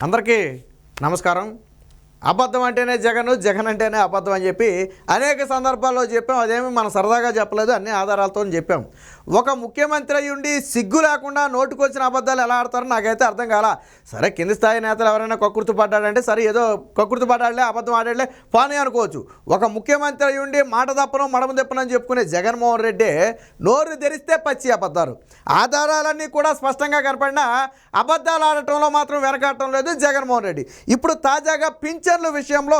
అందరికీ నమస్కారం. అబద్ధం అంటేనే జగన్ జగన్ అంటేనే అబద్ధం అని చెప్పి అనేక సందర్భాల్లో చెప్పాం. అదేమి మనం సరదాగా చెప్పలేదు అన్ని ఆధారాలతో చెప్పాం. ఒక ముఖ్యమంత్రి అయి ఉండి సిగ్గు లేకుండా నోటుకొచ్చిన అబద్ధాలు ఎలా ఆడతారో నాకైతే అర్థం కాల. సరే కింది స్థాయి నేతలు ఎవరైనా కక్కుర్తి పడ్డాడంటే సరే ఏదో కక్కుర్తి పడ్డాడులే అబద్ధం ఆడాడులే పాని అనుకోవచ్చు. ఒక ముఖ్యమంత్రి అయి ఉండి మాట తప్పను మడమ తిప్పను అని చెప్పుకునే జగన్మోహన్ రెడ్డి నోరు తెరిస్తే పచ్చి అబద్ధాలు. ఆధారాలన్నీ కూడా స్పష్టంగా కనపడినా అబద్ధాలు ఆడటంలో మాత్రం వెనకాడటం లేదు జగన్మోహన్ రెడ్డి. ఇప్పుడు తాజాగా పింఛన్ల విషయంలో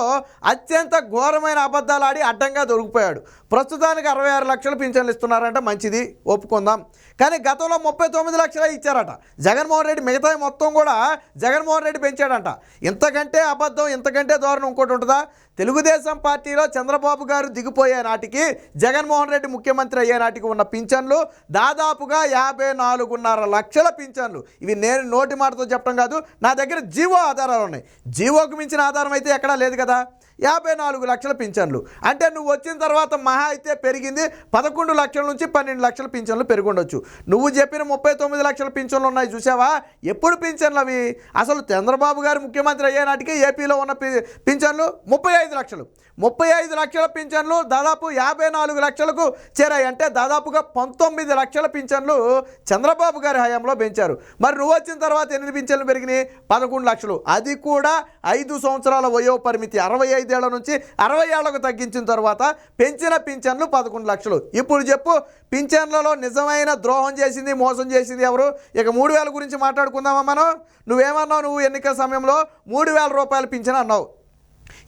అత్యంత ఘోరమైన అబద్ధాలు ఆడి అడ్డంగా దొరికిపోయాడు. ప్రస్తుతానికి అరవై ఆరు లక్షలు పింఛన్లు ఇస్తున్నారంటే మంచిది ఒప్పుకుందాం. కానీ గతంలో ముప్పై తొమ్మిది లక్షలే ఇచ్చారట. జగన్మోహన్ రెడ్డి మిగతా మొత్తం కూడా జగన్మోహన్ రెడ్డి పెంచాడంట. ఇంతకంటే అబద్ధం ఇంతకంటే దారుణం ఇంకోటి ఉంటుందా? తెలుగుదేశం పార్టీలో చంద్రబాబు గారు దిగిపోయే నాటికి జగన్మోహన్ రెడ్డి ముఖ్యమంత్రి అయ్యే నాటికి ఉన్న పింఛన్లు దాదాపుగా యాభై నాలుగున్నర లక్షల పింఛన్లు. ఇవి నేను నోటి మాటతో చెప్పడం కాదు నా దగ్గర జీవో ఆధారాలు ఉన్నాయి. జీవోకు మించిన ఆధారం అయితే ఎక్కడా లేదు కదా. యాభై నాలుగు లక్షల పింఛన్లు. అంటే నువ్వు వచ్చిన తర్వాత మహా అయితే పెరిగింది పదకొండు లక్షల నుంచి పన్నెండు లక్షల పింఛన్లు పెరుగుండొచ్చు. నువ్వు చెప్పిన ముప్పై తొమ్మిది లక్షల పింఛన్లు ఉన్నాయి చూసావా? ఎప్పుడు పింఛన్లు అవి? అసలు చంద్రబాబు గారు ముఖ్యమంత్రి అయ్యేనాటికి ఏపీలో ఉన్న పి- పింఛన్లు ముప్పై ఐదు లక్షలు. ముప్పై ఐదు లక్షల పింఛన్లు దాదాపు యాభై నాలుగు లక్షలకు చేరాయి. అంటే దాదాపుగా పంతొమ్మిది లక్షల పింఛన్లు చంద్రబాబు గారి హయాంలో పెంచారు. మరి నువ్వు వచ్చిన తర్వాత ఎన్ని పింఛన్లు పెరిగినాయి? పదకొండు లక్షలు. అది కూడా ఐదు సంవత్సరాల వయో పరిమితి అరవై ఐదేళ్ళ నుంచి అరవై ఏళ్ళకు తగ్గించిన తర్వాత పెంచిన పింఛన్లు పదకొండు లక్షలు. ఇప్పుడు చెప్పు పింఛన్లలో నిజమైన ద్రోహం చేసింది మోసం చేసింది ఎవరు? ఇక మూడు వేల గురించి మాట్లాడుకుందామా మనం? నువ్వేమన్నావు నువ్వు ఎన్నికల సమయంలో మూడు వేల రూపాయలు పింఛన్ అన్నావు.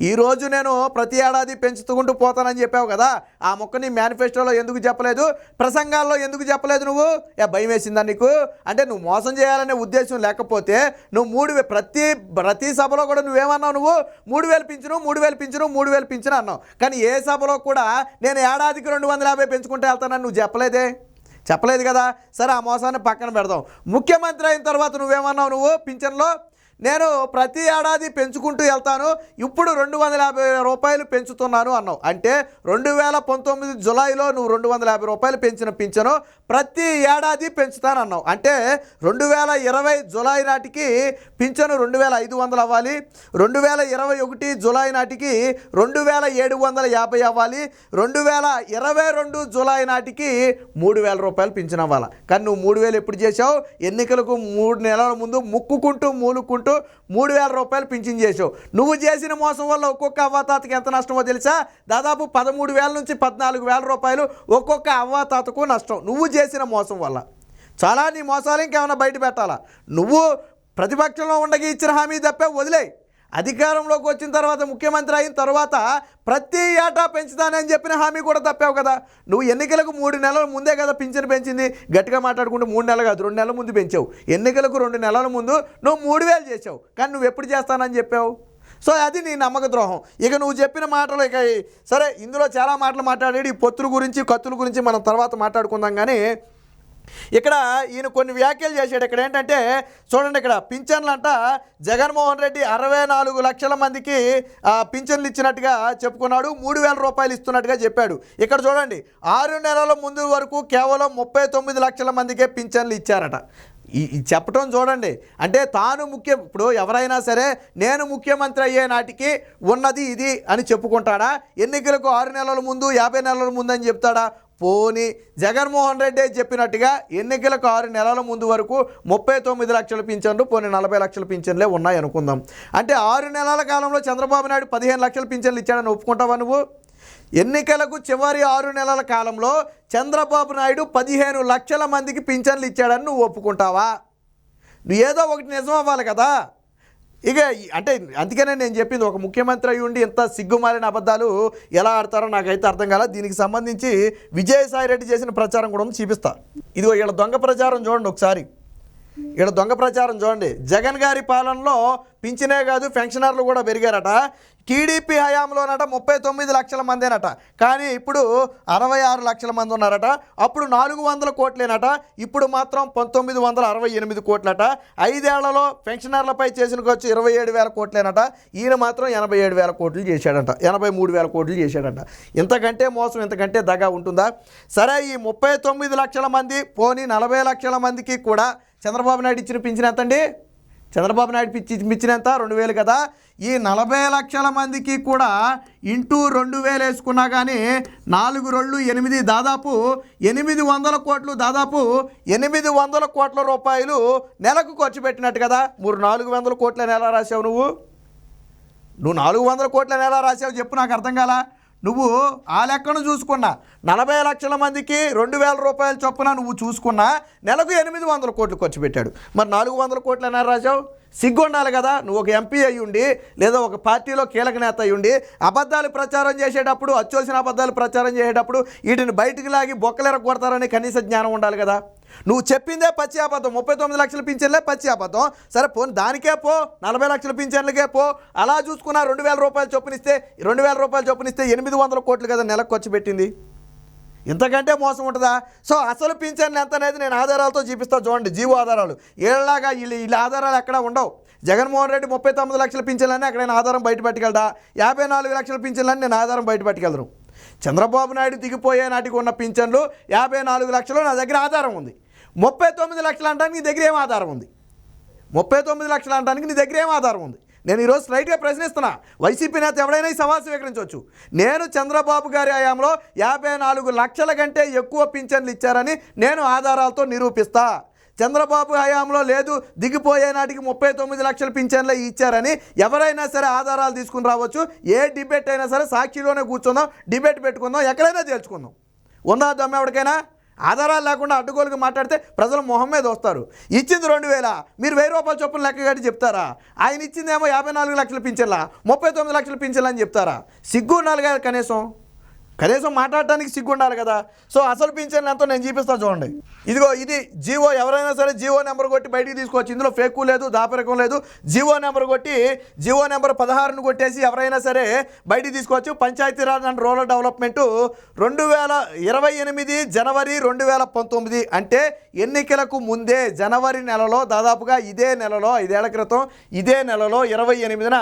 ఈరోజు నేను ప్రతి ఏడాది పెంచుతుకుంటూ పోతానని చెప్పావు కదా ఆ మొక్కని మేనిఫెస్టోలో ఎందుకు చెప్పలేదు? ప్రసంగాల్లో ఎందుకు చెప్పలేదు నువ్వు? ఏ భయం వేసిందా నీకు? అంటే నువ్వు మోసం చేయాలనే ఉద్దేశం లేకపోతే నువ్వు మూడు ప్రతి ప్రతి సభలో కూడా నువ్వేమన్నావు నువ్వు? మూడు వేలు పింఛను మూడు వేలు పింఛను మూడు వేలు పింఛను అన్నావు. కానీ ఏ సభలో కూడా నేను ఏడాదికి రెండు వందల యాభై పెంచుకుంటే వెళ్తానని నువ్వు చెప్పలేదే? చెప్పలేదు కదా? సరే ఆ మోసాన్ని పక్కన పెడదాం. ముఖ్యమంత్రి అయిన తర్వాత నువ్వేమన్నావు నువ్వు? పింఛన్లో నేను ప్రతి ఏడాది పెంచుకుంటూ వెళ్తాను. ఇప్పుడు రెండు వందల యాభై రూపాయలు పెంచుతున్నాను అన్నావు. అంటే రెండు వేల పంతొమ్మిది జులైలో నువ్వు రెండు వందల యాభై రూపాయలు పెంచిన పింఛను ప్రతి ఏడాది పెంచుతాను అన్నావు. అంటే రెండు వేల ఇరవై జులై నాటికి పింఛను రెండు వేల ఐదు వందలు అవ్వాలి. రెండు వేల ఇరవై ఒకటి జులై నాటికి రెండు వేల ఏడు వందల యాభై అవ్వాలి. రెండు వేల ఇరవై రెండు జులై నాటికి మూడు వేల రూపాయలు పింఛన్ అవ్వాలి. కానీ నువ్వు మూడు వేలు ఎప్పుడు చేసావు ఎన్నికలకు మూడు నెలల ముందు ముక్కుకుంటూ మూలుకుంటూ మూడు వేల రూపాయలు పింఛన్ చేసావు. నువ్వు చేసిన మోసం వల్ల ఒక్కొక్క అవ్వాతాతకి ఎంత నష్టమో తెలుసా? దాదాపు పదమూడు వేల నుంచి పద్నాలుగు వేల రూపాయలు ఒక్కొక్క అవ్వాతాతకు నష్టం. నువ్వు చేసిన మోసం వల్ల. చాలా నీ మోసాలు ఇంకేమైనా బయట పెట్టాలా? నువ్వు ప్రతిపక్షంలో ఉండగా ఇచ్చిన హామీ తప్పే వదిలేయి. అధికారంలోకి వచ్చిన తర్వాత ముఖ్యమంత్రి అయిన తర్వాత ప్రతి ఏటా పెంచుతానని చెప్పిన హామీ కూడా తప్పావు కదా. నువ్వు ఎన్నికలకు మూడు నెలల ముందే కదా పింఛను పెంచింది. గట్టిగా మాట్లాడుకుంటే మూడు నెలలు కాదు రెండు నెలల ముందు పెంచావు. ఎన్నికలకు రెండు నెలల ముందు నువ్వు మూడు వేలు చేసావు కానీ నువ్వు ఎప్పుడు చేస్తానని చెప్పావు? సో అది నీ నమ్మక ద్రోహం. ఇక నువ్వు చెప్పిన మాటలు ఇక సరే ఇందులో చాలా మాటలు మాట్లాడాడు. ఈ పొత్తుల గురించి కత్తుల గురించి మనం తర్వాత మాట్లాడుకుందాం కానీ ఇక్కడ ఈయన కొన్ని వ్యాఖ్యలు చేశాడు. ఇక్కడ ఏంటంటే చూడండి ఇక్కడ పింఛన్లు అంట జగన్మోహన్ రెడ్డి అరవై నాలుగు లక్షల మందికి పింఛన్లు ఇచ్చినట్టుగా చెప్పుకున్నాడు. మూడు వేల రూపాయలు ఇస్తున్నట్టుగా చెప్పాడు. ఇక్కడ చూడండి ఆరు నెలల ముందు వరకు కేవలం ముప్పై తొమ్మిది లక్షల మందికే పింఛన్లు ఇచ్చారట. ఈ ఈ చెప్పటం చూడండి. అంటే తాను ముఖ్య ఇప్పుడు ఎవరైనా సరే నేను ముఖ్యమంత్రి అయ్యే నాటికి ఉన్నది ఇది అని చెప్పుకుంటాడా? ఎన్నికలకు ఆరు నెలల ముందు యాభై నెలల ముందు అని చెప్తాడా? పోని జగన్మోహన్ రెడ్డి చెప్పినట్టుగా ఎన్నికలకు ఆరు నెలల ముందు వరకు ముప్పై తొమ్మిది లక్షల పింఛన్లు పోనీ నలభై లక్షల పింఛన్లే ఉన్నాయి అనుకుందాం. అంటే ఆరు నెలల కాలంలో చంద్రబాబు నాయుడు పదిహేను లక్షల పింఛన్లు ఇచ్చాడని ఒప్పుకుంటావా నువ్వు? ఎన్నికలకు చివరి ఆరు నెలల కాలంలో చంద్రబాబు నాయుడు పదిహేను లక్షల మందికి పింఛన్లు ఇచ్చాడని నువ్వు ఒప్పుకుంటావా? నువ్వు ఏదో ఒకటి నిజం అవ్వాలి కదా. ఇక అంటే అందుకనే నేను చెప్పింది ఒక ముఖ్యమంత్రి అయి ఉండి ఇంత సిగ్గుమాలిన అబద్ధాలు ఎలా ఆడతారో నాకైతే అర్థం కాల. దీనికి సంబంధించి విజయసాయి రెడ్డి చేసిన ప్రచారం కూడా చూపిస్తా. ఇదిగో వీళ్ళ దొంగ ప్రచారం చూడండి ఒకసారి. ఇక్కడ దొంగ ప్రచారం చూడండి. జగన్ గారి పాలనలో పింఛనే కాదు పెన్షనర్లు కూడా పెరిగారట. టీడీపీ హయాంలోనట ముప్పై తొమ్మిది లక్షల మందేనట. కానీ ఇప్పుడు అరవై ఆరు లక్షల మంది ఉన్నారట. అప్పుడు నాలుగు వందల కోట్లేనట. ఇప్పుడు మాత్రం పంతొమ్మిది వందల అరవై ఎనిమిది కోట్లట. ఐదేళ్ళలో పెన్షనర్లపై చేసిన ఖర్చు ఇరవై ఏడు వేల కోట్లేనట. ఈయన మాత్రం ఎనభై ఏడు వేల కోట్లు చేశాడంట. ఎనభై మూడు వేల కోట్లు చేశాడంట. ఇంతకంటే మోసం ఇంతకంటే దగా ఉంటుందా? సరే ఈ ముప్పై తొమ్మిది లక్షల మంది పోనీ నలభై లక్షల మందికి కూడా చంద్రబాబు నాయుడు ఇచ్చిన పింఛన్ ఎంతండి? చంద్రబాబు నాయుడు పిచ్చి ఇచ్చినంత రెండు వేలు కదా. ఈ నలభై లక్షల మందికి కూడా ఇంటూ రెండు వేలు వేసుకున్నా కానీ నాలుగు రెండు ఎనిమిది దాదాపు ఎనిమిది వందల కోట్లు దాదాపు ఎనిమిది వందల కోట్ల రూపాయలు నెలకు ఖర్చు పెట్టినట్టు కదా. మూడు నాలుగు వందల కోట్ల నెల రాసావు నువ్వు. నువ్వు నాలుగు వందల కోట్ల నెల రాసావు చెప్పు నాకు అర్థం కాలా? నువ్వు ఆ లెక్కను చూసుకున్నా. నలభై లక్షల మందికి రెండు వేల రూపాయల చొప్పున నువ్వు చూసుకున్నా నెలకు ఎనిమిది వందల కోట్లు ఖర్చు పెట్టాడు. మరి నాలుగు వందల కోట్లు అన్నారు రాజావు? సిగ్గు ఉండాలి కదా. నువ్వు ఒక ఎంపీ అయ్యుండి ఉండి లేదా ఒక పార్టీలో కీలక నేత అయ్యుండి ఉండి అబద్ధాలు ప్రచారం చేసేటప్పుడు అచ్చోసిన అబద్ధాలు ప్రచారం చేసేటప్పుడు వీటిని బయటికి లాగి బొక్కలెర కొడతారని కనీస జ్ఞానం ఉండాలి కదా. నువ్వు చెప్పిందే పచ్చి అబద్ధం. ముప్పై తొమ్మిది లక్షల పింఛన్లే పచ్చి అబద్ధం. సరే పోనీ దానికే పో నలభై లక్షల పింఛన్లకే పో. అలా చూసుకున్నా రెండు వేల రూపాయలు చొప్పునిస్తే రెండు వేల రూపాయలు చొప్పునిస్తే ఎనిమిది వందల కోట్లు కదా నెలకు ఖర్చు పెట్టింది. ఇంతకంటే మోసం ఉంటుందా? సో అసలు పింఛన్లు ఎంత అనేది నేను ఆధారాలతో చూపిస్తా చూడండి జీవో ఆధారాలు. ఏళ్ళలాగా వీళ్ళు వీళ్ళ ఆధారాలు ఎక్కడ ఉండవు. జగన్మోహన్ రెడ్డి ముప్పై తొమ్మిది లక్షల పింఛన్లని అక్కడ నేను ఆధారం బయట పెట్టగలడా యాభై నాలుగు లక్షల పింఛన్లని నేను ఆధారం బయట పట్టుకెళ్ళను చంద్రబాబు నాయుడు దిగిపోయే నాటికి ఉన్న పింఛన్లు యాభై నాలుగు లక్షలు నా దగ్గర ఆధారం ఉంది. ముప్పై తొమ్మిది లక్షలు అంటానికి నీ దగ్గర ఏం ఆధారం ఉంది? ముప్పై తొమ్మిది లక్షలు అంటానికి నీ దగ్గర ఏం ఆధారం ఉంది? నేను ఈరోజు స్ట్రైట్గా ప్రశ్నిస్తున్నా. వైసీపీ నేత ఎవడైనా ఈ సవాల్ స్వీకరించవచ్చు. నేను చంద్రబాబు గారి హయాంలో యాభై నాలుగు లక్షల కంటే ఎక్కువ పింఛన్లు ఇచ్చారని నేను ఆధారాలతో నిరూపిస్తా. చంద్రబాబు హయాంలో లేదు దిగిపోయే నాటికి ముప్పై తొమ్మిది లక్షల పింఛన్లు ఇచ్చారని ఎవరైనా సరే ఆధారాలు తీసుకుని రావచ్చు. ఏ డిబేట్ అయినా సరే సాక్షిలోనే కూర్చుందాం డిబేట్ పెట్టుకుందాం ఎక్కడైనా తేల్చుకుందాం. ఉందా దమ్మ ఎవరికైనా? ఆధారాలు లేకుండా అడ్డుగోలుగా మాట్లాడితే ప్రజలు మొహం మీద వస్తారు. ఇచ్చింది రెండు వేల? మీరు వెయ్యి రూపాయల చొప్పున లెక్క కట్టి చెప్తారా? ఆయన ఇచ్చిందేమో యాభై నాలుగు లక్షలు పింఛన్లా? ముప్పై తొమ్మిది లక్షలు పింఛన్లా అని చెప్తారా? సిగ్గు నాలుగైదు కనీసం. కనీసం మాట్లాడటానికి సిగ్గు ఉండాలి కదా. సో అసలు పింఛన్ ఎంతో నేను చూపిస్తా చూడండి. ఇదిగో ఇది జీవో ఎవరైనా సరే జీవో నెంబర్ కొట్టి బయటికి తీసుకోవచ్చు ఇందులో ఫేకు లేదు దాపరికం లేదు. జీవో నెంబర్ కొట్టి జీవో నెంబర్ పదహారును కొట్టేసి ఎవరైనా సరే బయటికి తీసుకోవచ్చు పంచాయతీరాజ్ అండ్ రూరల్ డెవలప్మెంట్ రెండు వేల ఇరవై ఎనిమిది జనవరి రెండు వేల పంతొమ్మిది అంటే ఎన్నికలకు ముందే జనవరి నెలలో దాదాపుగా ఇదే నెలలో ఐదేళ్ళ క్రితం ఇదే నెలలో ఇరవై ఎనిమిదిన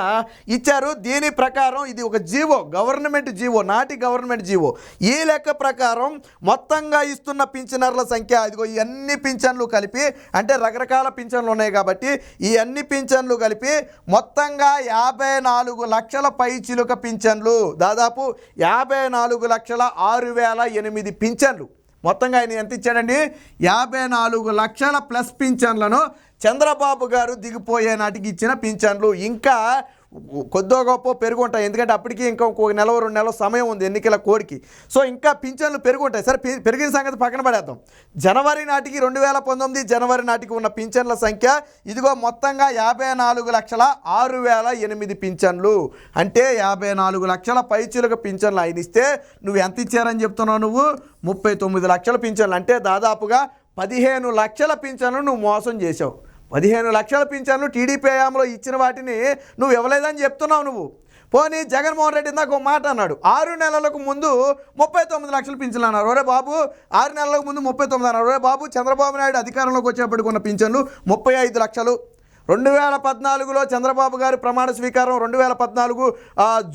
ఇచ్చారు. దీని ప్రకారం ఇది ఒక జీవో గవర్నమెంట్ జీవో నాటి గవర్నమెంట్ ఎన్జిఓ ఈ లెక్క ప్రకారం మొత్తంగా ఇస్తున్న పింఛనర్ల సంఖ్య ఇదిగో ఈ అన్ని పింఛన్లు కలిపి అంటే రకరకాల పింఛన్లు ఉన్నాయి కాబట్టి ఈ అన్ని పింఛన్లు కలిపి మొత్తంగా యాభై నాలుగు లక్షల పై చిలుక పింఛన్లు. దాదాపు యాభై నాలుగు లక్షల ఆరు వేల ఎనిమిది పింఛన్లు. మొత్తంగా ఆయన ఎంత ఇచ్చాడండి? యాభై నాలుగు లక్షల ప్లస్ పింఛన్లను చంద్రబాబు గారు దిగిపోయే నాటికి ఇచ్చిన పింఛన్లు. ఇంకా కొద్దో గొప్ప పెరుగుంటాయి ఎందుకంటే అప్పటికి ఇంకా ఒక నెల రెండు నెలల సమయం ఉంది ఎన్నికల కోడికి. సో ఇంకా పింఛన్లు పెరుగుంటాయి సరే పెరిగిన సంగతి పక్కన పడేద్దాం. జనవరి నాటికి రెండు వేల పంతొమ్మిది జనవరి నాటికి ఉన్న పింఛన్ల సంఖ్య ఇదిగో మొత్తంగా యాభై నాలుగు లక్షల ఆరు వేల ఎనిమిది పింఛన్లు. అంటే యాభై నాలుగు లక్షల పైచులకు పింఛన్లు ఆయన ఇస్తే నువ్వు ఎంత ఇచ్చారని చెప్తున్నావు నువ్వు? ముప్పై తొమ్మిది లక్షల పింఛన్లు. అంటే దాదాపుగా పదిహేను లక్షల పింఛన్లు నువ్వు మోసం చేసావు పదిహేను లక్షల పింఛన్లు టీడీపీ హయాంలో ఇచ్చిన వాటిని నువ్వు ఇవ్వలేదని చెప్తున్నావు నువ్వు. పోనీ జగన్మోహన్ రెడ్డి ఇందాక ఒక మాట అన్నాడు ఆరు నెలలకు ముందు ముప్పై తొమ్మిది లక్షలు పింఛన్లు అన్నారు. ఒరే బాబు ఆరు నెలలకు ముందు ముప్పై తొమ్మిది అన్నారు. ఒరే బాబు చంద్రబాబు నాయుడు అధికారంలోకి వచ్చేప్పటికి ఉన్న పింఛన్లు ముప్పై ఐదు లక్షలు. రెండు వేల పద్నాలుగులో చంద్రబాబు గారి ప్రమాణ స్వీకారం రెండు వేల పద్నాలుగు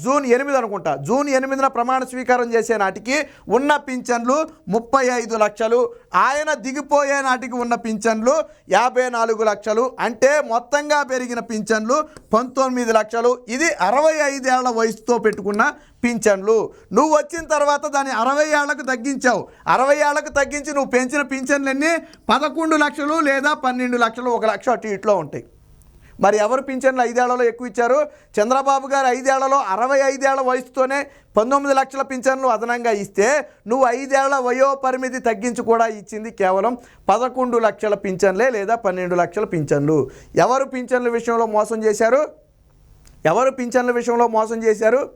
జూన్ ఎనిమిది అనుకుంటా. జూన్ ఎనిమిదిన ప్రమాణ స్వీకారం చేసే నాటికి ఉన్న పింఛన్లు ముప్పై ఐదు లక్షలు. ఆయన దిగిపోయే నాటికి ఉన్న పింఛన్లు యాభై నాలుగు లక్షలు. అంటే మొత్తంగా పెరిగిన పింఛన్లు పంతొమ్మిది లక్షలు. ఇది అరవై ఐదేళ్ళ వయసుతో పెట్టుకున్న పింఛన్లు. నువ్వు వచ్చిన తర్వాత దాన్ని అరవై ఏళ్ళకు తగ్గించావు. అరవై ఏళ్ళకు తగ్గించి నువ్వు పెంచిన పింఛన్లన్నీ పదకొండు లక్షలు లేదా పన్నెండు లక్షలు ఒక లక్ష అటు ఇట్లో ఉంటాయి. మరి ఎవరు పింఛన్లు ఐదేళ్ళలో ఎక్కువ ఇచ్చారు? చంద్రబాబు గారు ఐదేళ్ళలో అరవై ఐదేళ్ళ వయసుతోనే పంతొమ్మిది లక్షల పింఛన్లు అదనంగా ఇస్తే నువ్వు ఐదేళ్ళ వయో పరిమితి తగ్గించి కూడా ఇచ్చింది కేవలం పదకొండు లక్షల పింఛన్లే లేదా పన్నెండు లక్షల పింఛన్లు. ఎవరు పింఛన్ల విషయంలో మోసం చేశారు? ఎవరు పింఛన్ల విషయంలో మోసం చేశారు?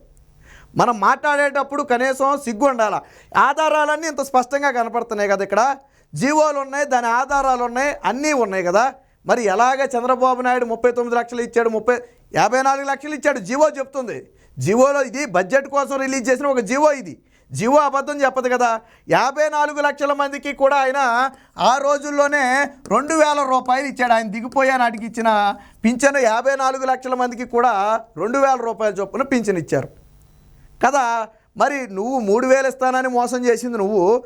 మనం మాట్లాడేటప్పుడు కనీసం సిగ్గు ఉండాల? ఆధారాలన్నీ ఇంత స్పష్టంగా కనపడుతున్నాయి కదా ఇక్కడ. జీవోలు ఉన్నాయి దాని ఆధారాలు ఉన్నాయి అన్నీ ఉన్నాయి కదా. మరి ఎలాగ చంద్రబాబు నాయుడు ముప్పై తొమ్మిది లక్షలు ఇచ్చాడు ముప్పై యాభై నాలుగు లక్షలు ఇచ్చాడు? జివో చెప్తుంది. జివోలో ఇది బడ్జెట్ కోసం రిలీజ్ చేసిన ఒక జివో ఇది. జివో అబద్ధం చెప్పదు కదా. యాభై నాలుగు లక్షల మందికి కూడా ఆయన ఆ రోజుల్లోనే రెండు వేల రూపాయలు ఇచ్చాడు. ఆయన దిగిపోయే నాటికి ఇచ్చిన పింఛను యాభై నాలుగు లక్షల మందికి కూడా రెండు వేల రూపాయల చొప్పున పింఛను ఇచ్చారు. కదా మరి నువ్వు మూడు వేలు ఇస్తానని మోసం చేసింది నువ్వు.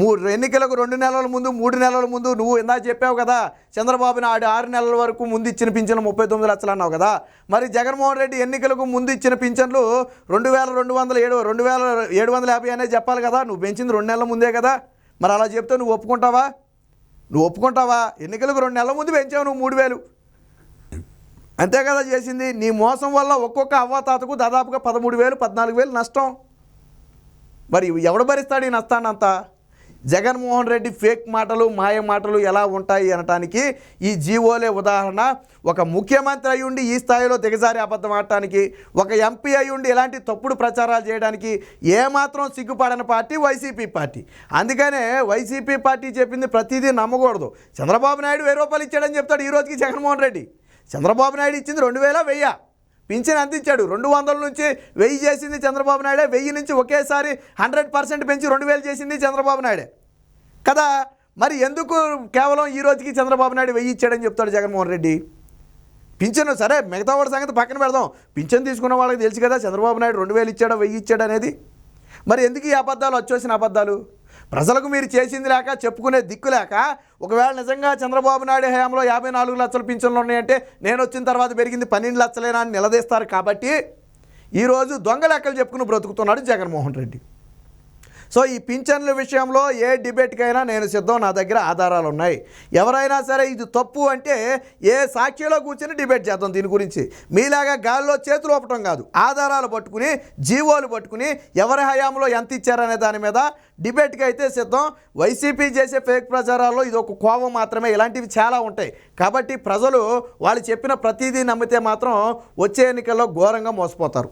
మూడు ఎన్నికలకు రెండు నెలల ముందు మూడు నెలల ముందు నువ్వు ఇందా చెప్పావు కదా చంద్రబాబు ఆడి ఆరు నెలల వరకు ముందు ఇచ్చిన పింఛను ముప్పై తొమ్మిది లక్షలు అన్నావు కదా. మరి జగన్మోహన్ రెడ్డి ఎన్నికలకు ముందు ఇచ్చిన పింఛన్లు రెండు వేల రెండు వందల ఏడు రెండు వేల ఏడు వందల యాభై అనేది చెప్పాలి కదా. నువ్వు పెంచింది రెండు నెలల ముందే కదా. మరి అలా చెప్తే నువ్వు ఒప్పుకుంటావా? నువ్వు ఒప్పుకుంటావా? ఎన్నికలకు రెండు నెలల ముందు పెంచావు నువ్వు మూడు వేలు. అంతే కదా చేసింది. నీ మోసం వల్ల ఒక్కొక్క అవ్వాతాతకు దాదాపుగా పదమూడు వేలు పద్నాలుగు వేలు నష్టం. మరి ఎవడు భరిస్తాడు ఈ నష్టాన్నంతా? జగన్మోహన్ రెడ్డి ఫేక్ మాటలు మాయ మాటలు ఎలా ఉంటాయి అనటానికి ఈ జీవోలే ఉదాహరణ. ఒక ముఖ్యమంత్రి అయ్యుండి ఈ స్థాయిలో దిగజారి అబద్ధం ఆడటానికి ఒక ఎంపీ అయి ఉండి ఇలాంటి తప్పుడు ప్రచారాలు చేయడానికి ఏమాత్రం సిగ్గుపడని పార్టీ వైసీపీ పార్టీ. అందుకనే వైసీపీ పార్టీ చెప్పింది ప్రతిదీ నమ్మకూడదు. చంద్రబాబు నాయుడు వెయ్యి రూపాయలు ఇచ్చాడని చెప్తాడు ఈ రోజుకి జగన్మోహన్ రెడ్డి. చంద్రబాబు నాయుడు ఇచ్చింది రెండు వేల వెయ్యి. పింఛన్ అందించాడు రెండు వందల నుంచి వెయ్యి చేసింది చంద్రబాబు నాయుడే వెయ్యి నుంచి ఒకేసారి హండ్రెడ్ పర్సెంట్ పెంచి రెండు వేలు చేసింది చంద్రబాబు నాయుడే. కదా? మరి ఎందుకు కేవలం ఈ రోజుకి చంద్రబాబు నాయుడు వెయ్యి ఇచ్చాడని చెప్తాడు జగన్మోహన్ రెడ్డి? పింఛను సరే మిగతా వాడి సంగతి పక్కన పెడదాం. పింఛన్ తీసుకున్న వాళ్ళకి తెలుసు కదా చంద్రబాబు నాయుడు రెండు వేలు ఇచ్చాడో వెయ్యి ఇచ్చాడు అనేది. మరి ఎందుకు ఈ అబద్ధాలు వచ్చేసిన అబద్ధాలు? ప్రజలకు మీరు చేసింది లేక చెప్పుకునే దిక్కు లేక ఒకవేళ నిజంగా చంద్రబాబు నాయుడు హయాంలో యాభై నాలుగు లక్షల పింఛన్లు ఉన్నాయంటే నేను వచ్చిన తర్వాత పెరిగింది పన్నెండు లక్షలేనా అని నిలదీస్తారు కాబట్టి ఈరోజు దొంగ లెక్కలు చెప్పుకుని బ్రతుకుతున్నాడు జగన్మోహన్ రెడ్డి. సో ఈ పింఛన్ల విషయంలో ఏ డిబేట్కైనా నేను సిద్ధం నా దగ్గర ఆధారాలు ఉన్నాయి ఎవరైనా సరే ఇది తప్పు అంటే ఏ సాక్షిలో కూర్చొని డిబేట్ చేద్దాం దీని గురించి. మీలాగా గాల్లో చేతులు ఒప్పటం కాదు. ఆధారాలు పట్టుకుని జీవోలు పట్టుకుని ఎవరి హయాంలో ఎంత ఇచ్చారనే దాని మీద డిబేట్కి అయితే సిద్ధం. వైసీపీ చేసే ఫేక్ ప్రచారాల్లో ఇది ఒక కోపం మాత్రమే. ఇలాంటివి చాలా ఉంటాయి. కాబట్టి ప్రజలు వాళ్ళు చెప్పిన ప్రతిదీ నమ్మితే మాత్రం వచ్చే ఎన్నికల్లో ఘోరంగా మోసపోతారు.